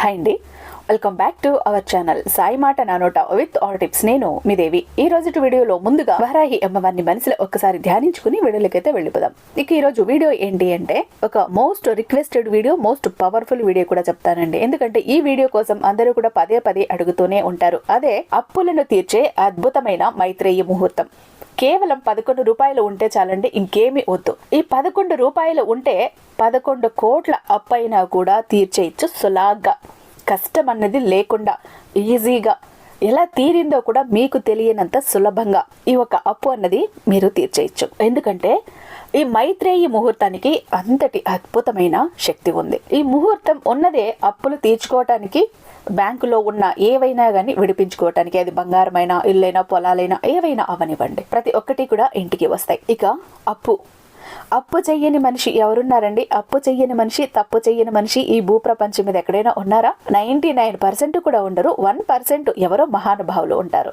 Hi అండి. Welcome back to our channel Sai మాట నానోట విత్ ఆల్ టిప్స్ నేను మీ దేవి. ఈ రోజు వీడియోలో ముందుగా వరాహి అమ్మవారిని మనసులో ఒక్కసారి ధ్యానించుకుని వీడియోలకైతే వెళ్ళిపోదాం. ఇక ఈ రోజు వీడియో ఏంటి అంటే ఒక most requested video most powerful video కూడా చెప్తానండి. ఎందుకంటే ఈ వీడియో కోసం అందరూ కూడా పదే పదే అడుగుతూనే ఉంటారు. అదే అప్పులను తీర్చే అద్భుతమైన మైత్రేయ ముహూర్తం. కేవలం పదకొండు రూపాయలు ఉంటే చాలండి ఇంకేమీ వద్దు. ఈ పదకొండు రూపాయలు ఉంటే పదకొండు కోట్ల అప్పైనా కూడా తీర్చేయచ్చు సులాగ్గా. కష్టం అన్నది లేకుండా ఈజీగా. ఎలా తీరిందో కూడా మీకు తెలియనంత సులభంగా ఈ ఒక అప్పు అన్నది మీరు తీర్చేయచ్చు. ఎందుకంటే ఈ మైత్రేయి ముహూర్తానికి అంతటి అద్భుతమైన శక్తి ఉంది. ఈ ముహూర్తం ఉన్నదే అప్పులు తీర్చుకోవటానికి బ్యాంకులో ఉన్న ఏవైనా కానీ విడిపించుకోవటానికి అది బంగారమైనా ఇల్లైనా పొలాలైనా ఏవైనా అవనివ్వండి. ప్రతి ఒక్కటి కూడా ఇంటికి వస్తాయి. ఇక అప్పు. అప్పు చెయ్యని మనిషి ఎవరున్నారండి? అప్పు చెయ్యని మనిషి తప్పు చెయ్యని మనిషి ఈ భూప్రపంచం మీద ఎక్కడైనా ఉన్నారా? నైంటీ నైన్ పర్సెంట్ కూడా ఉండరు. వన్ పర్సెంట్ ఎవరో మహానుభావులు ఉంటారు.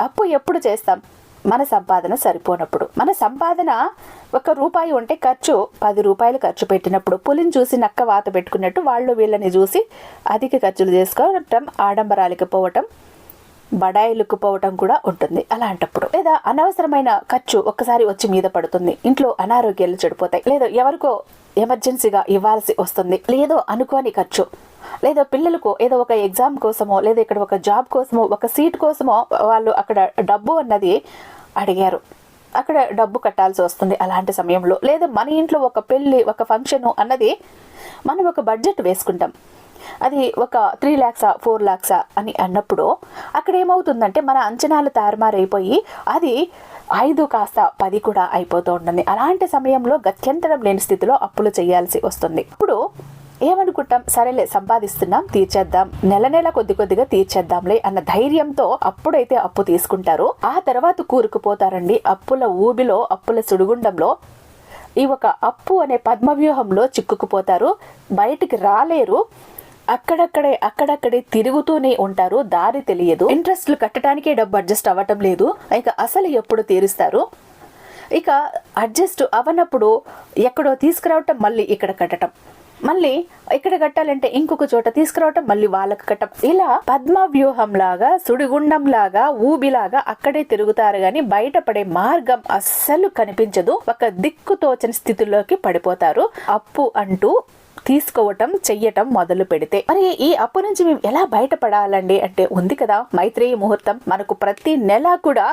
అప్పు ఎప్పుడు చేస్తాం? మన సంపాదన సరిపోనప్పుడు. మన సంపాదన ఒక రూపాయి ఉంటే ఖర్చు పది రూపాయలు ఖర్చు పెట్టినప్పుడు. పులిని చూసి నక్క వాత పెట్టుకున్నట్టు వాళ్ళు వీళ్ళని చూసి అధిక ఖర్చులు చేసుకోవటం ఆడంబరాలకి పోవటం బడాయిలకు పోవటం కూడా ఉంటుంది అలాంటప్పుడు. లేదా అనవసరమైన ఖర్చు ఒక్కసారి వచ్చి మీద పడుతుంది. ఇంట్లో అనారోగ్యాలు చెడిపోతాయి. లేదా ఎవరికో ఎమర్జెన్సీగా ఇవ్వాల్సి వస్తుంది. లేదో అనుకోని ఖర్చు. లేదా పిల్లలకు ఏదో ఒక ఎగ్జామ్ కోసమో లేదా ఇక్కడ ఒక జాబ్ కోసమో ఒక సీట్ కోసమో వాళ్ళు అక్కడ డబ్బు అన్నది అడిగారు. అక్కడ డబ్బు కట్టాల్సి వస్తుంది అలాంటి సమయంలో. లేదా మన ఇంట్లో ఒక పెళ్ళి ఒక ఫంక్షన్ అన్నది మనం ఒక బడ్జెట్ వేసుకుంటాం. అది ఒక త్రీ ల్యాక్సా ఫోర్ ల్యాక్సా అని అన్నప్పుడు అక్కడ ఏమవుతుందంటే మన అంచనాలు తారుమారైపోయి అది ఐదు కాస్త పది కూడా అయిపోతూ ఉంటుంది. అలాంటి సమయంలో గత్యంతరం లేని స్థితిలో అప్పులు చేయాల్సి వస్తుంది. ఇప్పుడు ఏమనుకుంటాం? సరేలే సంపాదిస్తున్నాం తీర్చేద్దాం. నెల నెల కొద్ది కొద్దిగా తీర్చేద్దాంలే అన్న ధైర్యంతో అప్పుడైతే అప్పు తీసుకుంటారు. ఆ తర్వాత కూరుకుపోతారండి. అప్పుల ఊబిలో అప్పుల సుడిగుండంలో ఈ ఒక అప్పు అనే పద్మవ్యూహంలో చిక్కుకుపోతారు. బయటికి రాలేరు. అక్కడక్కడే అక్కడక్కడే తిరుగుతూనే ఉంటారు. దారి తెలియదు. ఇంట్రెస్ట్లు కట్టడానికే డబ్బు అడ్జస్ట్ అవ్వటం లేదు. ఇక అసలు ఎప్పుడు తీరుస్తారు? ఇక అడ్జస్ట్ అవనప్పుడు ఎక్కడో తీసుకురావటం మళ్ళీ ఇక్కడ కట్టడం మళ్ళీ ఇక్కడ కట్టాలంటే ఇంకొక చోట తీసుకురావటం మళ్ళీ వాళ్ళకి కట్టం ఇలా పద్మ వ్యూహం లాగా సుడిగుండం లాగా ఊబిలాగా అక్కడే తిరుగుతారు గాని బయటపడే మార్గం అస్సలు కనిపించదు. ఒక దిక్కు తోచని స్థితిలోకి పడిపోతారు. అప్పు అంటూ తీసుకోవటం చెయ్యటం మొదలు పెడితే మరి ఈ అప్పు నుంచి మేము ఎలా బయటపడాలండి? అంటే ఉంది కదా మైత్రేయి ముహూర్తం. మనకు ప్రతి నెల కూడా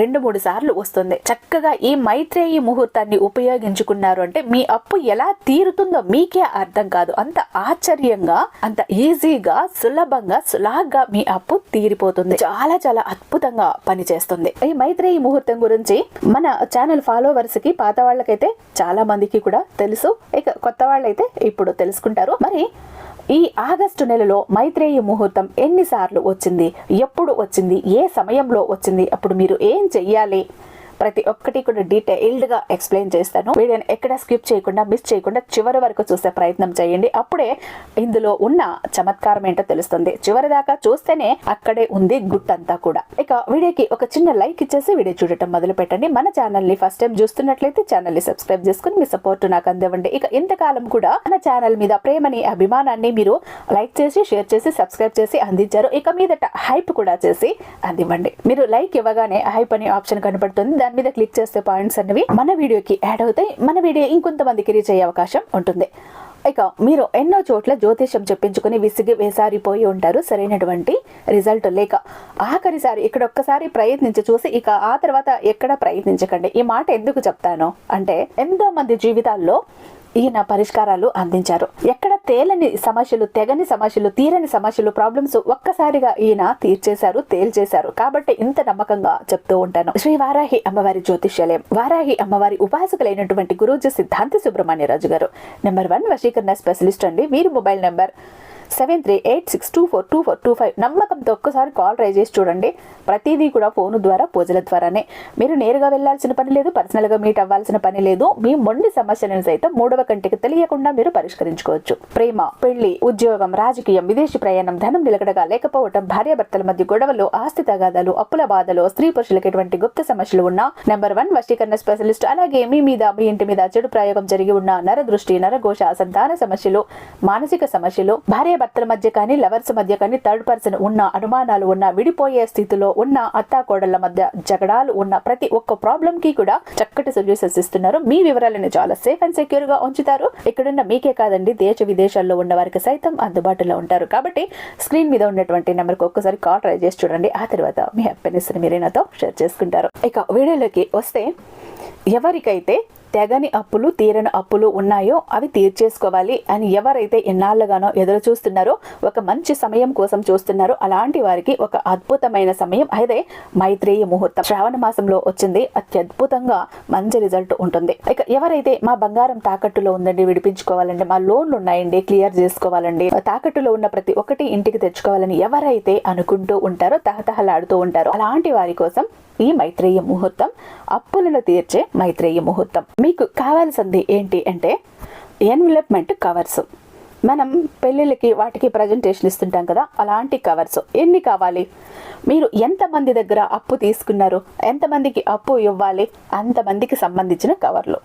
రెండు మూడు సార్లు వస్తుంది. చక్కగా ఈ మైత్రేయి ముహూర్తాన్ని ఉపయోగించుకున్నారు అంటే మీ అప్పు ఎలా తీరుతుందో మీకే అర్థం కాదు. అంత ఆశ్చర్యంగా అంత ఈజీగా సులభంగా సులాగ్గా మీ అప్పు తీరిపోతుంది. చాలా చాలా అద్భుతంగా పనిచేస్తుంది. ఈ మైత్రేయి ముహూర్తం గురించి మన ఛానల్ ఫాలోవర్స్కి పాత వాళ్ళకైతే చాలా మందికి కూడా తెలుసు. ఇక కొత్త వాళ్ళైతే ఇప్పుడు తెలుసుకుంటారు. మరి ఈ ఆగస్టు నెలలో మైత్రేయ ముహూర్తం ఎన్నిసార్లు వచ్చింది? ఎప్పుడు వచ్చింది? ఏ సమయంలో వచ్చింది? అప్పుడు మీరు ఏం చెయ్యాలి? ప్రతి ఒక్కటి కూడా డీటెయిల్డ్గా ఎక్స్ప్లెయిన్ చేస్తాను. వీడియోని ఎక్కడ స్కిప్ చేయకుండా మిస్ చేయకుండా చివరి వరకు చూసే ప్రయత్నం చేయండి. అప్పుడే ఇందులో ఉన్న చమత్కారం ఏంటో తెలుస్తుంది. చివరి దాకా చూస్తేనే అక్కడే ఉంది గుట్టంతా కూడా. ఇక వీడియోకి ఒక చిన్న లైక్ ఇచ్చేసి వీడియో చూడటం మొదలు పెట్టండి. మన ఛానల్ని ఫస్ట్ టైం చూస్తున్నట్లయితే ఛానల్ని సబ్స్క్రైబ్ చేసుకుని మీ సపోర్ట్ నాకు అందివ్వండి. ఇక ఇంతకాలం కూడా మన ఛానల్ మీద ప్రేమని అభిమానాన్ని మీరు లైక్ చేసి షేర్ చేసి సబ్స్క్రైబ్ చేసి అందించారు. ఇక మీదట హైప్ కూడా చేసి అందివ్వండి. మీరు లైక్ ఇవ్వగానే హైప్ అనే ఆప్షన్ కనబడుతుంది దాని మీద క్లిక్ చేస్తే పాయింట్స్ అనేవి మన వీడియోకి యాడ్ అవుతాయి. మన వీడియో ఇంకొంతమందికి రీచ్ అయ్యే అవకాశం ఉంటుంది. ఇక మీరు ఎన్నో చోట్ల జ్యోతిషం చెప్పించుకుని విసిగి వేసారిపోయి ఉంటారు. సరైనటువంటి రిజల్ట్ లేక ఆఖరిసారి ఇక్కడ ఒక్కసారి ప్రయత్నించి చూసి ఇక ఆ తర్వాత ఎక్కడ ప్రయత్నించకండి. ఈ మాట ఎందుకు చెప్తాను అంటే ఎంతో మంది జీవితాల్లో ఈయన పరిష్కారాలు అందించారు. ఎక్కడ తేలని సమస్యలు తెగని సమస్యలు తీరని సమస్యలు ప్రాబ్లమ్స్ ఒక్కసారిగా ఈయన తీర్చేశారు తేల్చేశారు. కాబట్టి ఇంత నమ్మకంగా చెప్తూ ఉంటాను. శ్రీ వారాహి అమ్మవారి జ్యోతిష్యాలయం. వారాహి అమ్మవారి ఉపాసకులైనటువంటి గురూజీ సిద్ధాంతి సుబ్రహ్మణ్య రాజు గారు. నెంబర్ వన్ వశీకరణ స్పెషలిస్ట్ అండి. వీరి mobile number seven three eight six two four two four two five నమ్మకంతో ఒక్కసారి కాల్ ట్రై చేసి చూడండి. ప్రతిదీ కూడా ఫోన్ ద్వారా పూజల ద్వారానే. మీరు నేరుగా వెళ్ళాల్సిన పని లేదు పర్సనల్గా మీట్ అవ్వాల్సిన పని లేదు. మీ మొండి సమస్యలను సైతం మూడవ కంటికి తెలియకుండా మీరు పరిష్కరించుకోవచ్చు. ప్రేమ పెళ్ళి ఉద్యోగం రాజకీయం విదేశీ ప్రయాణం ధనం నిలకడగా లేకపోవటం భార్యాభర్తల మధ్య గొడవలు ఆస్తి తగాదాలు అప్పుల బాధలు స్త్రీ పురుషులకు ఎటువంటి గుప్త సమస్యలు ఉన్నా నెంబర్ వన్ వశీకరణ స్పెషలిస్ట్ అలాగే మీ మీద మీ ఇంటి మీద చెడు ప్రయోగం జరిగి ఉన్న నర దృష్టి నరఘోష సంతాన సమస్యలు మానసిక సమస్యలు భార్య భార్య భర్తల మధ్య కానీ లవర్స్ మధ్య కానీ థర్డ్ పర్సన్ ఉన్న అనుమానాలు ఉన్న విడిపోయే స్థితిలో ఉన్న అత్తాకోడళ్ళ మధ్య జగడాలు ఉన్న ప్రతి ఒక్క ప్రాబ్లం కి కూడా చక్కటి సొల్యూషన్స్ ఇస్తున్నారు. మీ వివరాలను చాలా సేఫ్ అండ్ సెక్యూర్గా ఉంచుతారు. ఇక్కడున్న మీకే కాదండి దేశ విదేశాల్లో ఉన్న వారికి సైతం అందుబాటులో ఉంటారు. కాబట్టి స్క్రీన్ మీద ఉన్నటువంటి నెంబర్కి ఒక్కసారి కాల్ ట్రై చేసి చూడండి. ఆ తర్వాత మీ హ్యాపీనెస్ మీరే నాతో షేర్ చేసుకుంటారు. ఇక వీడియోలోకి వస్తే ఎవరికైతే తెగని అప్పులు తీరని అప్పులు ఉన్నాయో అవి తీర్చేసుకోవాలి అని ఎవరైతే ఎన్నాళ్ళుగానో ఎదురు చూస్తున్నారో ఒక మంచి సమయం కోసం చూస్తున్నారో అలాంటి వారికి ఒక అద్భుతమైన సమయం. అదే మైత్రేయ ముహూర్తం శ్రావణ మాసంలో వచ్చింది. అత్యద్భుతంగా మంచి రిజల్ట్ ఉంటుంది. ఇక ఎవరైతే మా బంగారం తాకట్టులో ఉందండి విడిపించుకోవాలండి మా లోన్లు ఉన్నాయండి క్లియర్ చేసుకోవాలండి తాకట్టులో ఉన్న ప్రతి ఒక్కటి ఇంటికి తెచ్చుకోవాలని ఎవరైతే అనుకుంటూ ఉంటారో తహతహలాడుతూ ఉంటారో అలాంటి వారి కోసం ఈ మైత్రేయ ముహూర్తం అప్పులను తీర్చే మైత్రేయ ముహూర్తం. మీకు కావాల్సింది ఏంటి అంటే ఎన్వలప్మెంట్ కవర్స్ మనం పెళ్ళిళ్ళకి వాటికి ప్రజెంటేషన్ ఇస్తుంటాం కదా అలాంటి కవర్స్ ఎన్ని కావాలి? మీరు ఎంతమంది దగ్గర అప్పు తీసుకున్నారు? ఎంతమందికి అప్పు ఇవ్వాలి? అంతమందికి సంబంధించిన కవర్లు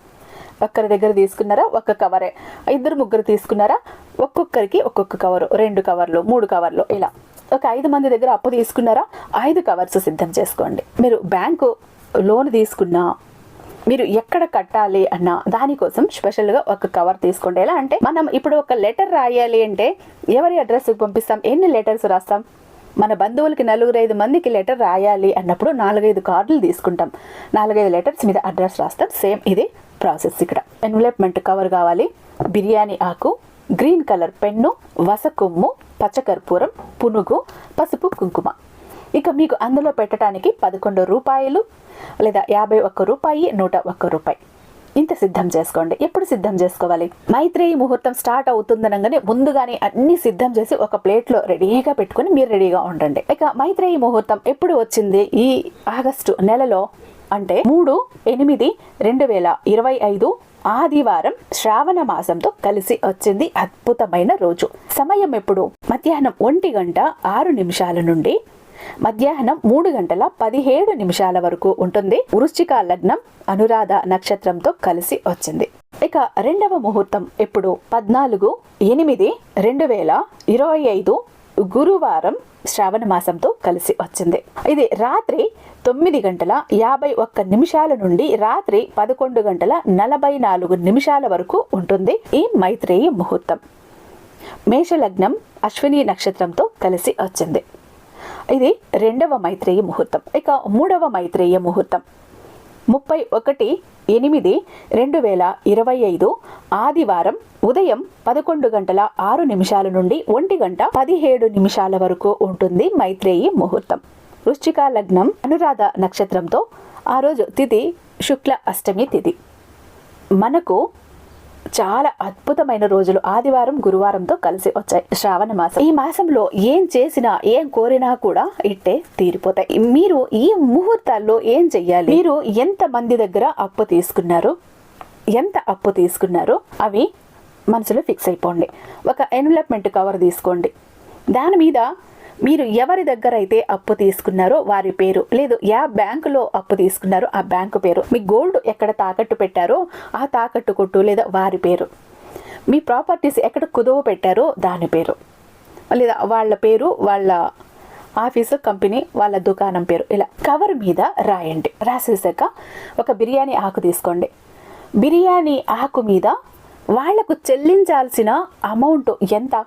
ఒక్కరి దగ్గర తీసుకున్నారా? ఒక్క కవరే ఇద్దరు ముగ్గురు తీసుకున్నారా? ఒక్కొక్కరికి ఒక్కొక్క కవరు రెండు కవర్లు మూడు కవర్లు ఇలా. ఒక ఐదు మంది దగ్గర అప్పు తీసుకున్నారా? ఐదు కవర్స్ సిద్ధం చేసుకోండి. మీరు బ్యాంకు లోన్ తీసుకున్నా మీరు ఎక్కడ కట్టాలి అన్న దానికోసం స్పెషల్గా ఒక కవర్ తీసుకోండి. ఎలా అంటే మనం ఇప్పుడు ఒక లెటర్ రాయాలి అంటే ఎవరి అడ్రస్కి పంపిస్తాం? ఎన్ని లెటర్స్ రాస్తాం? మన బంధువులకి నలుగురు ఐదు మందికి లెటర్ రాయాలి అన్నప్పుడు నాలుగైదు కార్డులు తీసుకుంటాం. నాలుగైదు లెటర్స్ మీద అడ్రస్ రాస్తాం. సేమ్ ఇది ప్రాసెస్ ఇక్కడ. ఎన్వలప్మెంట్ కవర్ కావాలి. బిర్యానీ ఆకు గ్రీన్ కలర్ పెన్ను వసకొమ్ము పచ్చకర్పూరం పునుగు పసుపు కుంకుమ. ఇక మీకు అందులో పెట్టడానికి పదకొండు రూపాయలు లేదా యాభై ఒక్క రూపాయి నూట ఒక్క రూపాయి. ఇంత సిద్ధం చేసుకోండి. ఎప్పుడు సిద్ధం చేసుకోవాలి? మైత్రేయి ముహూర్తం స్టార్ట్ అవుతుందనగానే ముందుగానే అన్ని సిద్ధం చేసి ఒక ప్లేట్లో రెడీగా పెట్టుకుని మీరు రెడీగా ఉండండి. ఇక మైత్రేయి ముహూర్తం ఎప్పుడు వచ్చింది? ఈ ఆగస్టు నెలలో అంటే మూడు ఎనిమిది రెండు వేల ఇరవై ఐదు ఆదివారం శ్రావణ మాసంతో కలిసి వచ్చింది అద్భుతమైన రోజు. సమయం ఎప్పుడు? మధ్యాహ్నం ఒంటి గంట ఆరు నిమిషాల నుండి మధ్యాహ్నం మూడు గంటల పదిహేడు నిమిషాల వరకు ఉంటుంది. వృశ్చిక లగ్నం అనురాధ నక్షత్రంతో కలిసి వచ్చింది. ఇక రెండవ ముహూర్తం ఎప్పుడు? పద్నాలుగు ఎనిమిది రెండు వేల ఇరవై ఐదు గురువారం శ్రావణ మాసంతో కలిసి వచ్చింది. ఇది రాత్రి తొమ్మిది గంటల యాభై ఒక్క నిమిషాల నుండి రాత్రి పదకొండు గంటల నలభై నాలుగు నిమిషాల వరకు ఉంటుంది ఈ మైత్రేయి ముహూర్తం. మేషలగ్నం అశ్విని నక్షత్రంతో కలిసి వచ్చింది. ఇది రెండవ మైత్రేయ ముహూర్తం. ఇక మూడవ మైత్రేయ ముహూర్తం. ముప్పై ఒకటి ఎనిమిది రెండు వేల ఇరవై ఐదు ఆదివారం ఉదయం పదకొండు గంటల ఆరు నిమిషాల నుండి ఒంటి గంట పదిహేడు నిమిషాల వరకు ఉంటుంది మైత్రేయి ముహూర్తం. వృశ్చిక లగ్నం అనురాధ నక్షత్రంతో ఆ రోజు తిథి శుక్ల అష్టమి తిథి. మనకు చాలా అద్భుతమైన రోజులు ఆదివారం గురువారంతో కలిసి వచ్చాయి. శ్రావణ మాసం. ఈ మాసంలో ఏం చేసినా ఏం కోరినా కూడా ఇట్టే తీరిపోతాయి. మీరు ఈ ముహూర్తాల్లో ఏం చెయ్యాలి? మీరు ఎంత మంది దగ్గర అప్పు తీసుకున్నారు ఎంత అప్పు తీసుకున్నారో అవి మనసులో ఫిక్స్ అయిపోండి. ఒక ఎన్వలప్మెంట్ కవర్ తీసుకోండి. దాని మీద మీరు ఎవరి దగ్గర అయితే అప్పు తీసుకున్నారో వారి పేరు లేదు యా బ్యాంకులో అప్పు తీసుకున్నారో ఆ బ్యాంకు పేరు మీ గోల్డ్ ఎక్కడ తాకట్టు పెట్టారో ఆ తాకట్టు కొట్టు లేదా వారి పేరు. మీ ప్రాపర్టీస్ ఎక్కడ కుదువ పెట్టారో దాని పేరు. లేదా వాళ్ళ పేరు వాళ్ళ ఆఫీసు కంపెనీ వాళ్ళ దుకాణం పేరు. ఇలా కవర్ మీద రాయండి. రాసేసాక ఒక బిర్యానీ ఆకు తీసుకోండి. బిర్యానీ ఆకు మీద వాళ్ళకు చెల్లించాల్సిన అమౌంట్ ఎంత?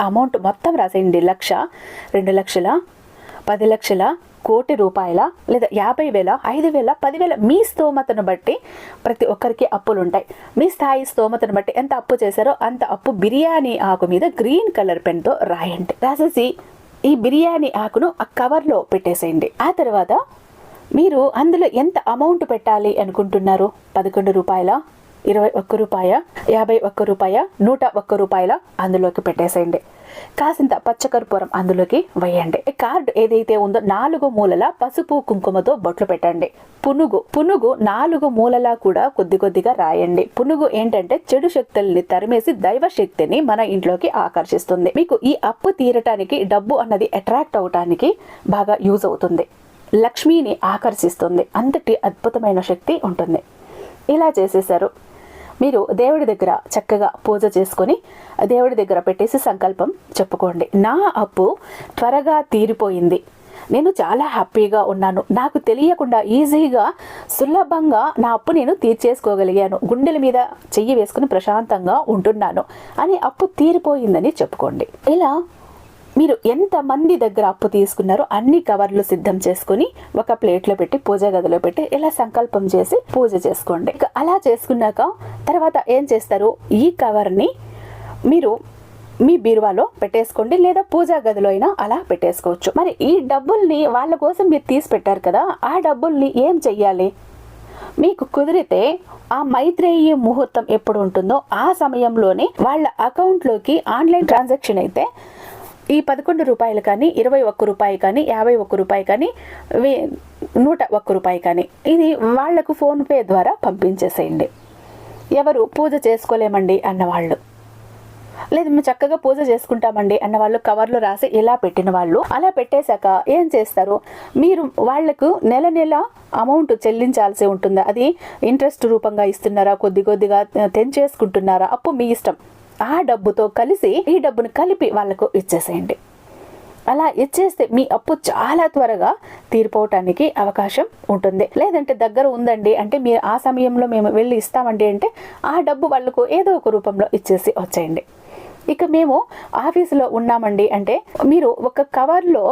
అమౌంట్ మొత్తం రాసేయండి. లక్ష రెండు లక్షల పది లక్షల కోటి రూపాయల లేదా యాభై వేల ఐదు వేల పదివేల మీ స్తోమతను బట్టి ప్రతి ఒక్కరికి అప్పులు ఉంటాయి మీ స్థాయి స్తోమతను బట్టి ఎంత అప్పు చేశారో అంత అప్పు బిర్యానీ ఆకు మీద గ్రీన్ కలర్ పెన్తో రాయండి. రాసేసి ఈ బిర్యానీ ఆకును ఆ కవర్లో పెట్టేసేయండి. ఆ తర్వాత మీరు అందులో ఎంత అమౌంట్ పెట్టాలి అనుకుంటున్నారు? పదకొండు రూపాయల? ఇరవై ఒక్క రూపాయ యాభై ఒక్క రూపాయ నూట ఒక్క రూపాయల అందులోకి పెట్టేసేయండి. కాసింత పచ్చకర్పూరం అందులోకి వేయండి. కార్డ్ ఏదైతే ఉందో నాలుగు మూలల పసుపు కుంకుమతో బొట్లు పెట్టండి. పునుగు పునుగు నాలుగు మూలలా కూడా కొద్ది కొద్దిగా రాయండి. పునుగు ఏంటంటే చెడు శక్తుల్ని తరిమేసి దైవ శక్తిని మన ఇంట్లోకి ఆకర్షిస్తుంది. మీకు ఈ అప్పు తీరటానికి డబ్బు అన్నది అట్రాక్ట్ అవటానికి బాగా యూజ్ అవుతుంది. లక్ష్మిని ఆకర్షిస్తుంది. అంతటి అద్భుతమైన శక్తి ఉంటుంది. ఇలా చేసేసారు. మీరు దేవుడి దగ్గర చక్కగా పూజ చేసుకొని దేవుడి దగ్గర పెట్టేసి సంకల్పం చెప్పుకోండి. నా అప్పు త్వరగా తీరిపోయింది. నేను చాలా హ్యాపీగా ఉన్నాను. నాకు తెలియకుండా ఈజీగా సులభంగా నా అప్పు నేను తీర్చేసుకోగలిగాను. గుండెల మీద చెయ్యి వేసుకుని ప్రశాంతంగా ఉంటున్నాను. అని అప్పు తీరిపోయిందని చెప్పుకోండి. ఇలా మీరు ఎంతమంది దగ్గర అప్పు తీసుకున్నారో అన్ని కవర్లు సిద్ధం చేసుకుని ఒక ప్లేట్లో పెట్టి పూజ గదిలో పెట్టి ఇలా సంకల్పం చేసి పూజ చేసుకోండి. అలా చేసుకున్నాక తర్వాత ఏం చేస్తారు? ఈ కవర్ని మీరు మీ బీరువాలో పెట్టేసుకోండి లేదా పూజా గదిలో అయినా అలా పెట్టేసుకోవచ్చు. మరి ఈ డబ్బుల్ని వాళ్ళ కోసం మీరు తీసి పెట్టారు కదా ఆ డబ్బుల్ని ఏం చెయ్యాలి? మీకు కుదిరితే ఆ మైత్రేయ ముహూర్తం ఎప్పుడు ఉంటుందో ఆ సమయంలోనే వాళ్ళ అకౌంట్లోకి ఆన్లైన్ ట్రాన్సాక్షన్ అయితే ఈ పదకొండు రూపాయలు కానీ ఇరవై ఒక్క రూపాయి కానీ యాభై ఒక్క రూపాయి కానీ నూట ఒక్క రూపాయి కానీ ఇది వాళ్ళకు ఫోన్పే ద్వారా పంపించేసేయండి. ఎవరు పూజ చేసుకోలేమండి అన్నవాళ్ళు. లేదు మేము చక్కగా పూజ చేసుకుంటామండి అన్న వాళ్ళు కవర్లో రాసి ఇలా పెట్టిన వాళ్ళు. అలా పెట్టేశాక ఏం చేస్తారు? మీరు వాళ్ళకు నెల నెల అమౌంట్ చెల్లించాల్సి ఉంటుందా? అది ఇంట్రెస్ట్ రూపంగా ఇస్తున్నారా? కొద్ది కొద్దిగా తెంచేసుకుంటున్నారా? అప్పు మీ ఇష్టం. ఆ డబ్బుతో కలిసి ఈ డబ్బును కలిపి వాళ్ళకు ఇచ్చేసేయండి. అలా ఇచ్చేస్తే మీ అప్పు చాలా త్వరగా తీరిపోవటానికి అవకాశం ఉంటుంది. లేదంటే దగ్గర ఉందండి అంటే మీరు ఆ సమయంలో మేము వెళ్ళి ఇస్తామండి అంటే ఆ డబ్బు వాళ్ళకు ఏదో ఒక రూపంలో ఇచ్చేసి వచ్చేయండి. ఇక మేము ఆఫీసులో ఉన్నామండి అంటే మీరు ఒక కవర్లో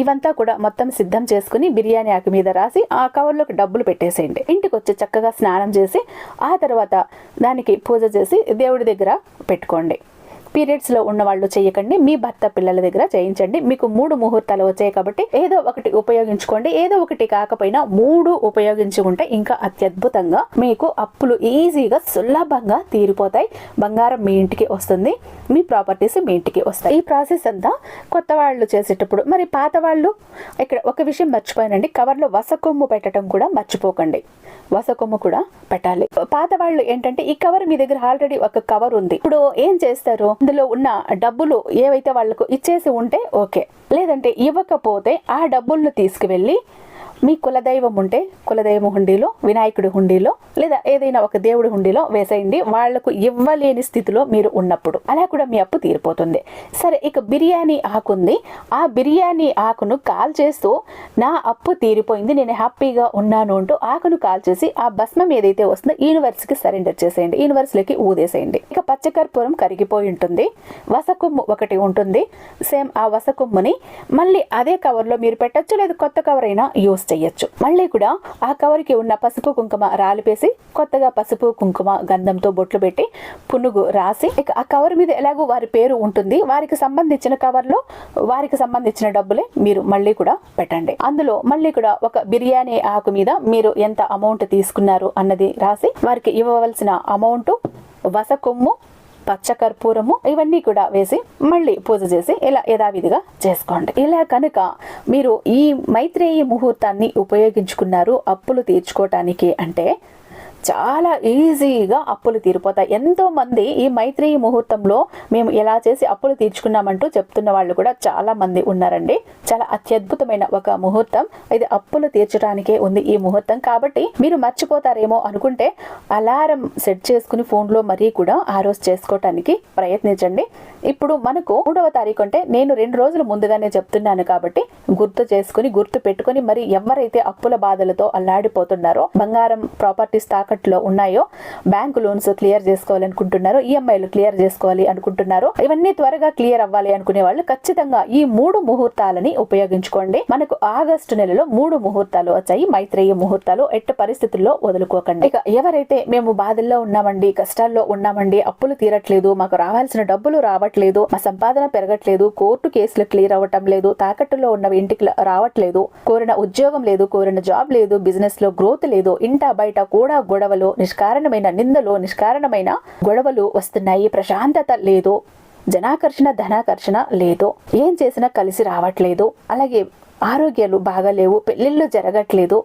ఇవంతా కూడా మొత్తం సిద్ధం చేసుకుని బిర్యానీ ఆకు మీద రాసి ఆ కవర్లోకి డబ్బులు పెట్టేసేయండి. ఇంటికి వచ్చి చక్కగా స్నానం చేసి ఆ తర్వాత దానికి పూజ చేసి దేవుడి దగ్గర పెట్టుకోండి. పీరియడ్స్లో ఉన్న వాళ్ళు చేయకండి. మీ భర్త పిల్లల దగ్గర చేయించండి. మీకు మూడు ముహూర్తాలు వచ్చాయి కాబట్టి ఏదో ఒకటి ఉపయోగించుకోండి. ఏదో ఒకటి కాకపోయినా మూడు ఉపయోగించుకుంటే ఇంకా అత్యద్భుతంగా మీకు అప్పులు ఈజీగా సులభంగా తీరిపోతాయి. బంగారం మీ ఇంటికి వస్తుంది. మీ ప్రాపర్టీస్ మీ ఇంటికి వస్తాయి. ఈ ప్రాసెస్ అంతా కొత్త వాళ్ళు చేసేటప్పుడు మరి పాత వాళ్ళు ఇక్కడ ఒక విషయం మర్చిపోయానండి. కవర్లో వసకొమ్ము పెట్టడం కూడా మర్చిపోకండి. వసకొమ్ము కూడా పెట్టాలి. పాత వాళ్ళు ఏంటంటే ఈ కవర్ మీ దగ్గర ఆల్రెడీ ఒక కవర్ ఉంది. ఇప్పుడు ఏం చేస్తారు? అందులో ఉన్న డబ్బులు ఏవైతే వాళ్ళకు ఇచ్చేసి ఉంటే ఓకే. లేదంటే ఇవ్వకపోతే ఆ డబ్బులను తీసుకువెళ్ళి మీ కులదైవం ఉంటే కులదైవం హుండీలో వినాయకుడి హుండీలో లేదా ఏదైనా ఒక దేవుడి హుండీలో వేసేయండి. వాళ్ళకు ఇవ్వలేని స్థితిలో మీరు ఉన్నప్పుడు అలా కూడా మీ అప్పు తీరిపోతుంది. సరే ఇక బిర్యానీ ఆకుంది. ఆ బిర్యానీ ఆకును కాల్ చేస్తూ నా అప్పు తీరిపోయింది నేను హ్యాపీగా ఉన్నాను అంటూ ఆకును కాల్ చేసి ఆ భస్మం ఏదైతే వస్తుందో యూనివర్స్కి సరెండర్ చేసేయండి. యూనివర్స్లోకి ఊదేసేయండి. ఇక పచ్చకర్పూరం కరిగిపోయి ఉంటుంది. వసకొమ్ము ఒకటి ఉంటుంది. సేమ్ ఆ వసకొమ్ముని మళ్ళీ అదే కవర్లో మీరు పెట్టొచ్చు లేదా కొత్త కవర్ అయినా యూస్ చేయొచ్చు. మళ్ళీ కూడా ఆ కవర్కి ఉన్న పసుపు కుంకుమ రాలిపేసి కొత్తగా పసుపు కుంకుమ గంధంతో బొట్లు పెట్టి పునుగు రాసి ఇక ఆ కవర్ మీద ఎలాగో వారి పేరు ఉంటుంది. వారికి సంబంధించిన కవర్లో వారికి సంబంధించిన డబ్బులే మీరు మళ్ళీ కూడా పెట్టండి. అందులో మళ్ళీ కూడా ఒక బిర్యానీ ఆకు మీద మీరు ఎంత అమౌంట్ తీసుకున్నారు అన్నది రాసి వారికి ఇవ్వవలసిన అమౌంట్ వసకొమ్ము పచ్చకర్పూరము ఇవన్నీ కూడా వేసి మళ్ళీ పూజ చేసి ఇలా యథావిధిగా చేసుకోండి. ఇలా కనుక మీరు ఈ మైత్రేయి ముహూర్తాన్ని ఉపయోగించుకున్నారు అప్పులు తీర్చుకోవటానికి అంటే చాలా ఈజీగా అప్పులు తీరిపోతాయి. ఎంతో మంది ఈ మైత్రి ముహూర్తంలో మేము ఎలా చేసి అప్పులు తీర్చుకున్నామంటూ చెప్తున్న వాళ్ళు కూడా చాలా మంది ఉన్నారండి. చాలా అత్యద్భుతమైన ఒక ముహూర్తం. ఇది అప్పులు తీర్చడానికే ఉంది ఈ ముహూర్తం. కాబట్టి మీరు మర్చిపోతారేమో అనుకుంటే అలారం సెట్ చేసుకుని ఫోన్లో మరీ కూడా ఆ రోజు చేసుకోవటానికి ప్రయత్నించండి. ఇప్పుడు మనకు మూడవ తారీఖు అంటే నేను రెండు రోజులు ముందుగానే చెప్తున్నాను కాబట్టి గుర్తు చేసుకుని గుర్తు పెట్టుకుని మరి ఎవరైతే అప్పుల బాధలతో అల్లాడిపోతున్నారో బంగారం ప్రాపర్టీస్ తాకట్టులో ఉన్నాయో బ్యాంకు లోన్స్ క్లియర్ చేసుకోవాలనుకుంటున్నారు ఈఎంఐలు క్లియర్ చేసుకోవాలి అనుకుంటున్నారు ఇవన్నీ త్వరగా క్లియర్ అవ్వాలి అనుకునే వాళ్ళు ఖచ్చితంగా ఈ మూడు ముహూర్తాలని ఉపయోగించుకోండి. మనకు ఆగస్టు నెలలో మూడు ముహూర్తాలు వచ్చాయి. మైత్రేయ ముహూర్తాలు ఎట్టి పరిస్థితుల్లో వదులుకోకండి. ఇక ఎవరైతే మేము బాధల్లో ఉన్నామండి కష్టాల్లో ఉన్నామండి అప్పులు తీరట్లేదు మాకు రావాల్సిన డబ్బులు రావట్లేదు మా సంపాదన పెరగట్లేదు కోర్టు కేసులు క్లియర్ అవ్వటం లేదు తాకట్టులో ఉన్న ఇంటికి రావట్లేదు కోరిన ఉద్యోగం లేదు కోరిన జాబ్ లేదు బిజినెస్లో గ్రోత్ లేదు ఇంట బయట కూడా గొడవలు నిష్కారణమైన నిందలు నిష్కారణమైన గొడవలు వస్తున్నాయి. ప్రశాంతత లేదు. జనాకర్షణ ధనాకర్షణ లేదు. ఏం చేసినా కలిసి రావట్లేదు. అలాగే ఆరోగ్యాలు బాగలేవు. పెళ్ళిళ్ళు జరగట్లేదు.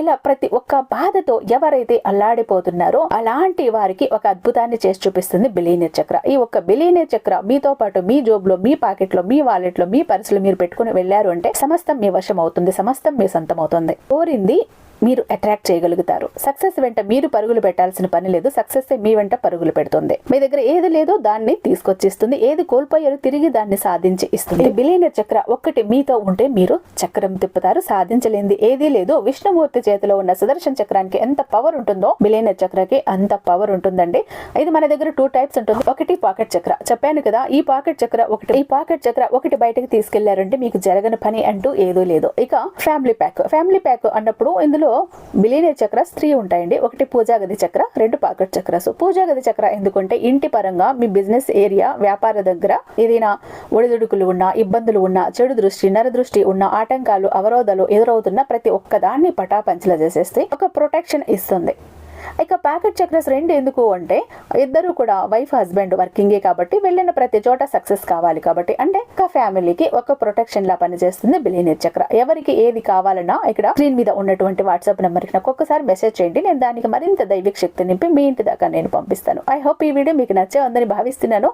ఇలా ప్రతి ఒక్క బాధతో ఎవరైతే అల్లాడిపోతున్నారో అలాంటి వారికి ఒక అద్భుతాన్ని చేసి చూపిస్తుంది బిలీనియర్ చక్ర. ఈ ఒక్క బిలీనియర్ చక్ర మీతో పాటు మీ జోబులో మీ పాకెట్లో మీ వాలెట్లో మీ పర్సులో మీరు పెట్టుకుని వెళ్ళారు అంటే సమస్తం మీ వశం అవుతుంది సమస్తం మీ సొంతం అవుతుంది కోరింది మీరు అట్రాక్ట్ చేయగలుగుతారు. సక్సెస్ వెంట మీరు పరుగులు పెట్టాల్సిన పని లేదు. సక్సెస్ మీ వెంట పరుగులు పెడుతుంది. మీ దగ్గర ఏది లేదో దాన్ని తీసుకొచ్చిస్తుంది. ఏది కోల్పోయారో తిరిగి దాన్ని సాధించి ఇస్తుంది. బిలియనర్ చక్ర ఒక్కటి మీతో ఉంటే మీరు చక్రం తిప్పుతారు. సాధించలేనిది ఏదీ లేదు విష్ణుమూర్తి చేతిలో ఉన్న సుదర్శన చక్రానికి ఎంత పవర్ ఉంటుందో బిలియనర్ చక్రకి అంత పవర్ ఉంటుందండి. ఇది మన దగ్గర టూ టైప్స్ ఉంటుంది. ఒకటి పాకెట్ చక్ర. చెప్పాను కదా ఈ పాకెట్ చక్ర ఒకటి ఈ పాకెట్ చక్ర ఒకటి బయటకు తీసుకెళ్ళారంటే మీకు జరగని పని అంటూ ఏదో లేదు. ఇక ఫ్యామిలీ ప్యాక్ ఫ్యామిలీ ప్యాక్ అన్నప్పుడు ఇందులో బిలియనర్ చక్ర స్త్రీ ఉంటాయండి. ఒకటి పూజాగది చక్ర రెండు పాకెట్ చక్రస్ పూజాగది చక్ర ఎందుకంటే ఇంటి పరంగా మీ బిజినెస్ ఏరియా వ్యాపార దగ్గర ఏదైనా ఒడిదుడుకులు ఉన్నా ఇబ్బందులు ఉన్నా చెడు దృష్టి నరదృష్టి ఉన్న ఆటంకాలు అవరోధాలు ఎదురవుతున్న ప్రతి ఒక్కదాన్ని పటాపంచల చేసేస్తే ఒక ప్రొటెక్షన్ ఇస్తుంది. ఇక ప్యాకెట్ చక్రస్ రెండు ఎందుకు అంటే ఇద్దరు కూడా వైఫ్ హస్బెండ్ వర్కింగే కాబట్టి వెళ్ళిన ప్రతి చోట సక్సెస్ కావాలి కాబట్టి. అంటే ఒక ఫ్యామిలీకి ఒక ప్రొటెక్షన్ లా పనిచేస్తుంది బిలియనీర్ చక్ర. ఎవరికి ఏది కావాలన్నా ఇక్కడ స్క్రీన్ మీద ఉన్నటువంటి వాట్సాప్ నెంబర్కి నాకు ఒక్కసారి మెసేజ్ చేయండి. నేను దానికి మరింత దైవిక శక్తి నింపి మీ ఇంటి దాకా నేను పంపిస్తాను. ఐ హోప్ ఈ వీడియో మీకు నచ్చే ఉందని భావిస్తున్నాను.